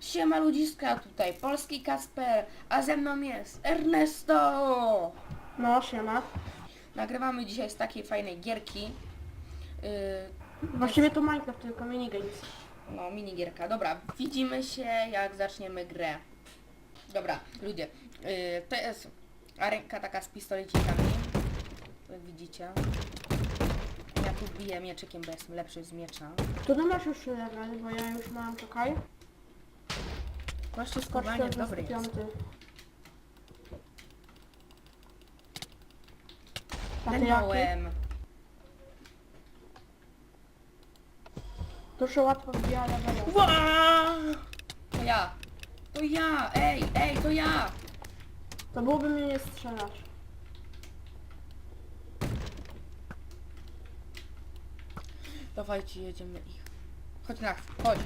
Siema ludziska, tutaj polski Kasper, a ze mną jest Ernesto! No, siema. Nagrywamy dzisiaj z takiej fajnej gierki. Yy, Właściwie to Minecraft, tylko minigames. no, minigierka. Dobra, widzimy się jak zaczniemy grę. Dobra, ludzie, yy, to jest arenka taka z pistolecikami. Jak widzicie. Ja tu biję mieczykiem, bo jestem lepszy z miecza. To ty masz już level, bo ja już mam, czekaj. Właśnie skowanie dobry jest. 45. A ty jaki? Dałem. To się łatwo wbija. Ła! To ja! To ja! Ej, ej, to ja! To byłoby mnie nie strzelać. Dawajcie, jedziemy ich. Chodź na chodź.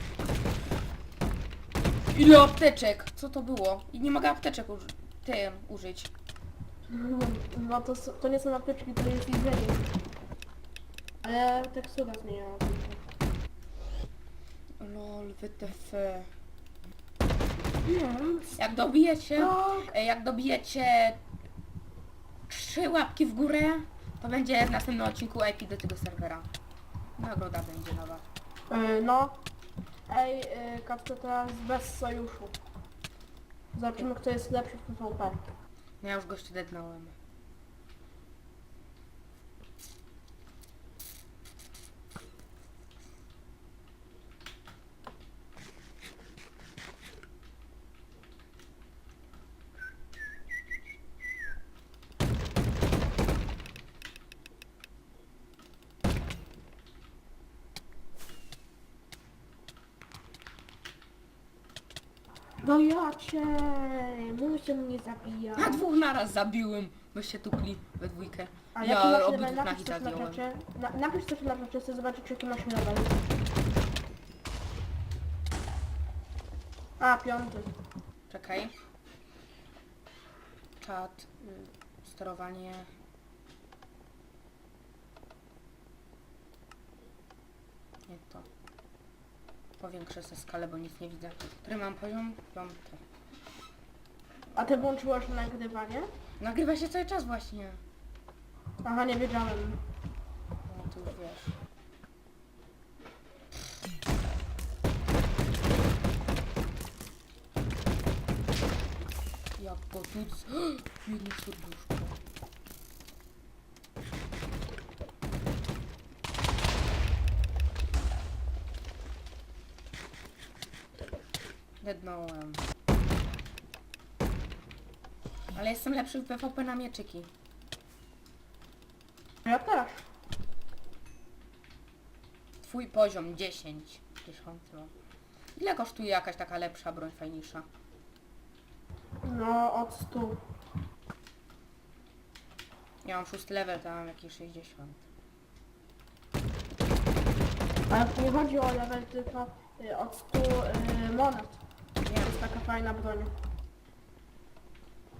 Ile apteczek? Co to było? I nie mogę apteczek uży tym użyć. No to, s- to nie są apteczki, to jest jedzenie. Ale tekstura zmieniała. Lol, wytf. Nie, Jak dobijecie, tak. e, jak dobijecie trzy łapki w górę, to będzie w następnym odcinku IP do tego serwera. Nagroda będzie nowa. Yy, no. Ej, yy, teraz bez sojuszu. Zobaczymy kto jest lepszy w PvP. No ja już goście dednąłem. No ja cię, muszę mnie zabijać. A dwóch naraz zabiłem, bo się tukli we dwójkę. A ja masz obydwóch level? na Napisz hita coś na zdjąłem. czacie. Na, napisz coś na czacie, chcę zobaczyć jaki masz level. A, piąty. Czekaj. Czat, y, sterowanie. Nie to. Powiększę sobie skalę, bo nic nie widzę. Który mam poziom? Piąty. A ty włączyłaś nagrywanie? Nagrywa się cały czas właśnie. Aha, nie wiedziałem. No ty już wiesz. Jak go tu... Jedno serduszko. Dednąłem. Ale jestem lepszy w PvP na mieczyki. Ja też. Twój poziom 10 tysięcy. Ile kosztuje jakaś taka lepsza broń, fajniejsza? No, od 100. Ja mam szósty level, to mam jakieś 60. Ale tu nie chodzi o level, tylko y, od 100 y, monet. Jest taka fajna broń.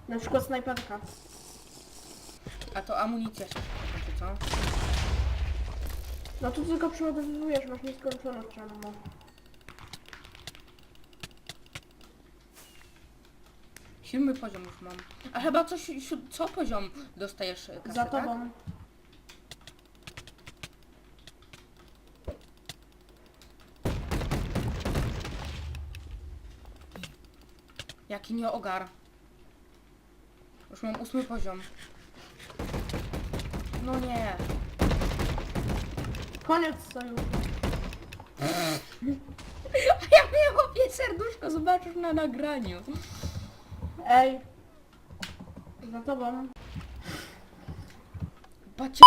Na przykład snajperka. a to amunicja się kończy, co? No tu tylko przeładowujesz, masz nieskończoność czemu. Siódmy poziom już mam. A chyba coś, siód- co poziom dostajesz kasę, Za tak? tobą. Nie ogar. Już mam ósmy poziom. No nie. Koniec sojuszu. A ja miałem opie serduszko, zobaczysz na nagraniu. Ej. Za tobą. Bacie...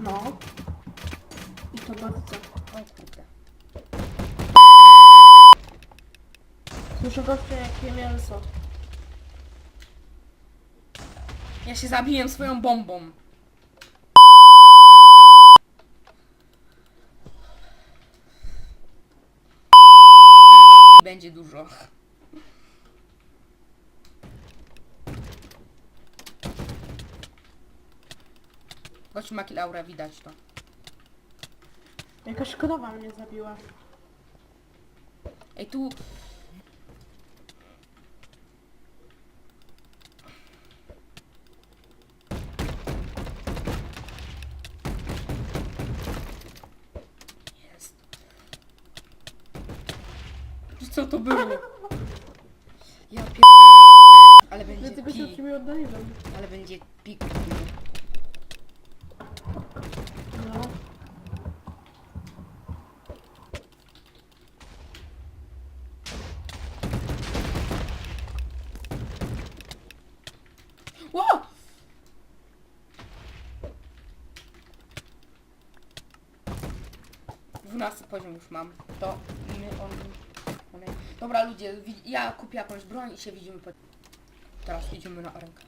No. I to bardzo. O kurde. Słyszę goście jakie mięso. Ja się zabiłem swoją bombą. Będzie dużo. Gość ma kill aura, widać to. Jakaś krowa mnie zabiła. Ej, tu... Jest. Co to było? Ja pierdolę. Ale będzie Dlatego się od pik. ciebie oddaliłem. Ale będzie pik. No. Ło! Dwunasty poziom już mam. To my on... Dobra ludzie, ja kupię jakąś broń i się widzimy po... Teraz idziemy na arenkę.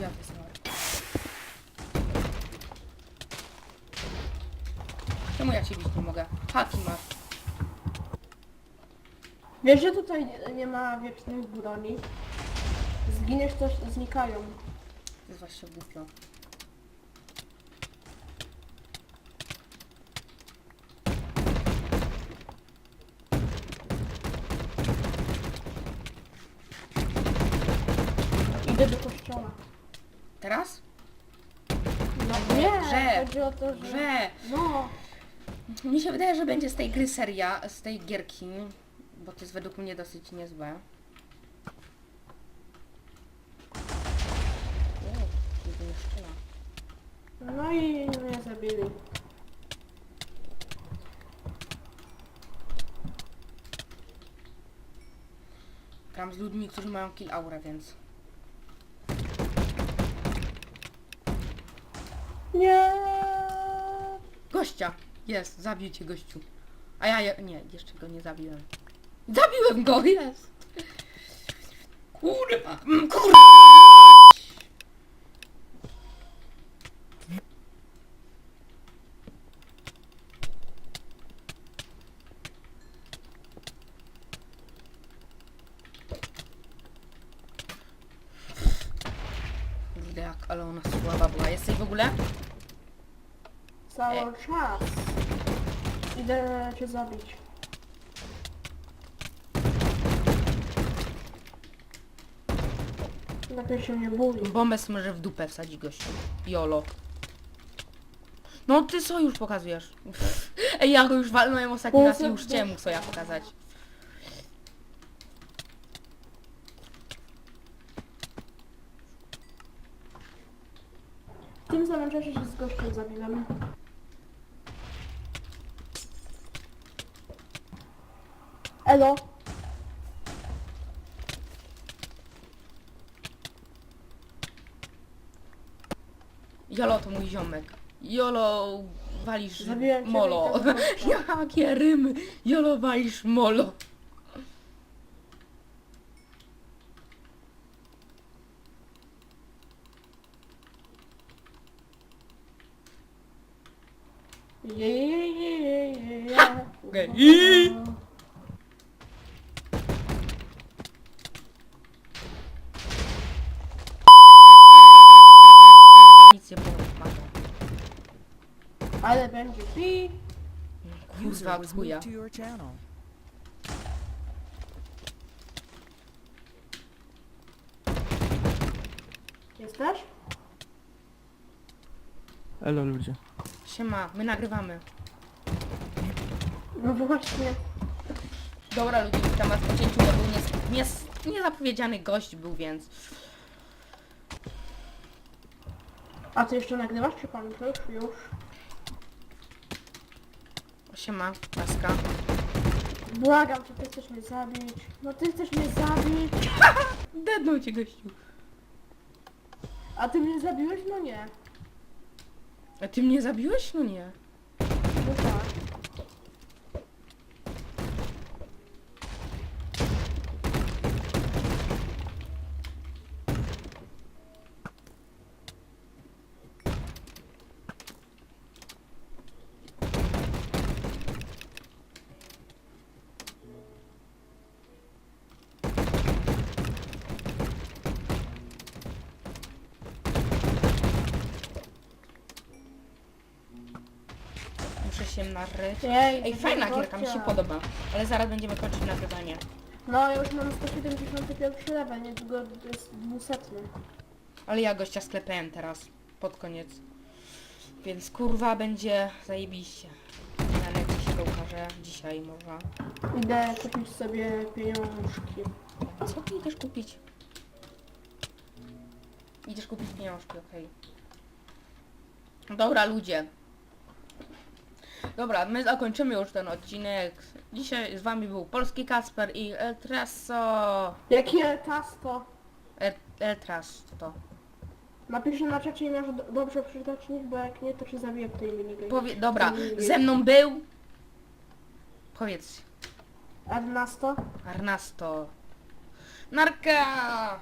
Ja to jest na arenkę. Czemu ja cię bić nie mogę? Haki masz. Wiesz, że tutaj nie, nie ma wiecznych broni? Zginiesz, to znikają. To jest właśnie głupio. Idę do kościoła. Teraz? No nie, Grze. chodzi o to, że... Grze! No, Mi się wydaje, że będzie z tej gry seria, z tej gierki, bo to jest według mnie dosyć niezłe. O, kiedy nie strzela. no i mnie zabili. Gram z ludźmi, którzy mają kill aurę, więc... Nie. Gościa! Jest, zabił cię gościu. A ja, je- nie, jeszcze go nie zabiłem. Zabiłem go, jest! Kurwa, mm, kurwa! Ale ona słaba była. Jesteś w ogóle? Cały czas. Idę cię zabić. Lepiej się nie bój. Bombę może w dupę wsadzi gościu. Jolo. No ty sojusz pokazujesz. Ej, ja go już walnąłem ostatni raz i już chciałem mu soja pokazać. W tym samym czasie się z gościem zabiłem. Elo. Jolo to mój ziomek. Jolo walisz Zabiłem cię molo. gościa. Jakie rymy. Jolo walisz molo. Je, je, je, je, je, je. Okej. I- Nic nie pomaga. Ale będzie pi. Kurwa, User was chuja. moved to your channel. Jesteś? Elo ludzie. Siema, my nagrywamy. No właśnie. Dobra ludzie, witam was po cięciu, to był nies- nies- niezapowiedziany gość był, więc... A ty jeszcze nagrywasz czy pamiętasz? Już. Siema, laska. Błagam cię, ty chcesz mnie zabić. No ty chcesz mnie zabić. Dednął cię gościu. A ty mnie zabiłeś? No nie. A ty mnie zabiłeś? No Jej, Ej, fajna gierka, mi się podoba. Ale zaraz będziemy kończyć nagrywanie. No, ja już mam 171 level, niedługo jest 200. Ale ja gościa sklepałem teraz, pod koniec. Więc kurwa będzie zajebiście. Na necie się to ukaże dzisiaj może. Idę kupić sobie pieniążki. Co ty idziesz kupić? Idziesz kupić pieniążki, okej. Dobra ludzie. Dobra, my zakończymy już ten odcinek. Dzisiaj z wami był Polski Kasper i Eltraso. Jakie tasto? El, Eltrasto. Napiszę na czacie i masz do- dobrze przeczytać nick, bo jak nie, to cię zabiję w tej minigame. Powie, dobra, ze mną był... Powiedz, Ernesto? Arnasto. Narka!